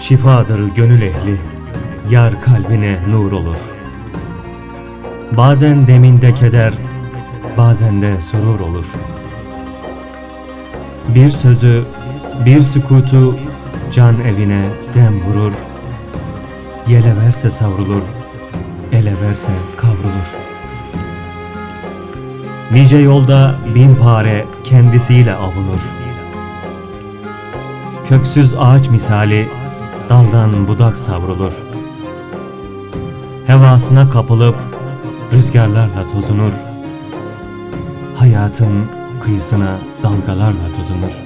şifadır gönül ehli, yar kalbine nur olur. Bazen deminde keder, bazen de surur olur. Bir sözü, bir sükutu can evine dem vurur. Yele verse savrulur, ele verse kavrulur. Nice yolda bin pare kendisiyle avunur. Köksüz ağaç misali daldan budak savrulur. Hevasına kapılıp rüzgarlarla tozunur. Hayatın kıyısına dalgalarla tutunur.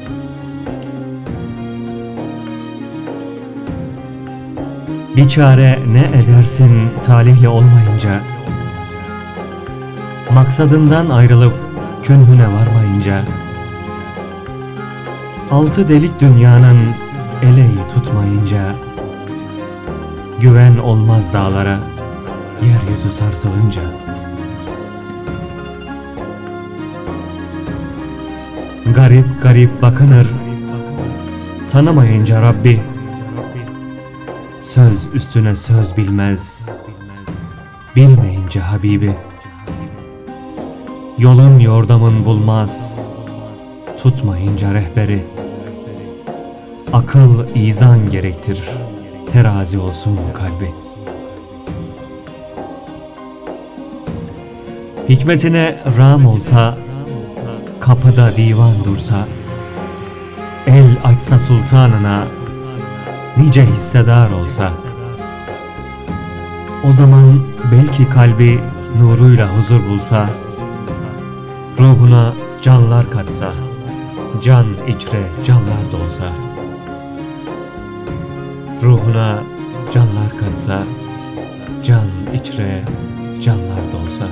Bir çare ne edersin talihli olmayınca Maksadından ayrılıp künhüne varmayınca Altı delik dünyanın eleği tutmayınca Güven olmaz dağlara yeryüzü sarsılınca. Garip garip bakınır Tanımayınca Rabbi. Söz üstüne söz bilmez Bilmeyince Habibi. Yolun yordamın bulmaz Tutmayınca rehberi Akıl izan gerektir Terazi olsun kalbi. Hikmetine ram olsa Kapıda divan dursa El açsa sultanına Nice hissedar olsa O zaman belki kalbi nuruyla huzur bulsa Ruhuna canlar katsa Can içre canlar dolsa Ruhuna canlar katsa Can içre canlar dolsa